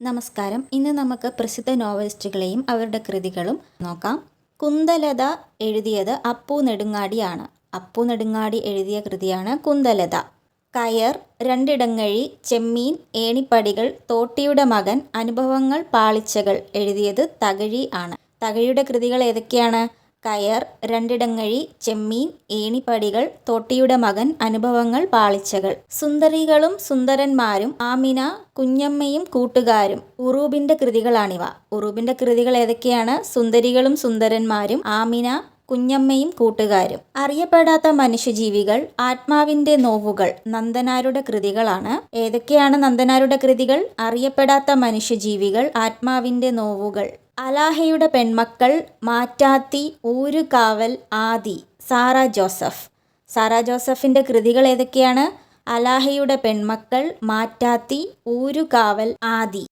നമസ്കാരം. ഇന്ന് നമുക്ക് പ്രസിദ്ധ നോവലിസ്റ്റുകളെയും അവരുടെ കൃതികളും നോക്കാം. കുന്തലത എഴുതിയത് അപ്പു നെടുങ്ങാടിയാണ്. അപ്പു നെടുങ്ങാടി എഴുതിയ കൃതിയാണ് കുന്തലത. കയർ രണ്ടിടങ്ങഴി ചെമ്മീൻ ഏണിപ്പടികൾ തോട്ടിയുടെ മകൻ അനുഭവങ്ങൾ പാളിച്ചകൾ എഴുതിയത് തകഴി ആണ്. തകഴിയുടെ കൃതികൾ ഏതൊക്കെയാണ്? കയർ രണ്ടിടങ്ങഴി ചെമ്മീൻ ഏണിപ്പടികൾ തോട്ടിയുടെ മകൻ അനുഭവങ്ങൾ പാളിച്ചകൾ. സുന്ദരികളും സുന്ദരന്മാരും ആമിന കുഞ്ഞമ്മയും കൂട്ടുകാരും. ഉറൂബിന്റെ കൃതികളാണിവ. ഉറൂബിന്റെ കൃതികൾ ഏതൊക്കെയാണ്? സുന്ദരികളും സുന്ദരന്മാരും ആമിന കുഞ്ഞമ്മയും കൂട്ടുകാരും. അറിയപ്പെടാത്ത മനുഷ്യജീവികൾ ആത്മാവിന്റെ നോവുകൾ നന്ദനാരുടെ കൃതികളാണ്. ഏതൊക്കെയാണ് നന്ദനാരുടെ കൃതികൾ? അറിയപ്പെടാത്ത മനുഷ്യജീവികൾ ആത്മാവിന്റെ നോവുകൾ. അലാഹയുടെ പെൺമക്കൾ മാറ്റാത്തി ഊരുകാവൽ ആദി സാറ ജോസഫ്. സാറ ജോസഫിന്റെ കൃതികൾ ഏതൊക്കെയാണ്? അലാഹയുടെ പെൺമക്കൾ മാറ്റാത്തി ഊരുകാവൽ ആദി.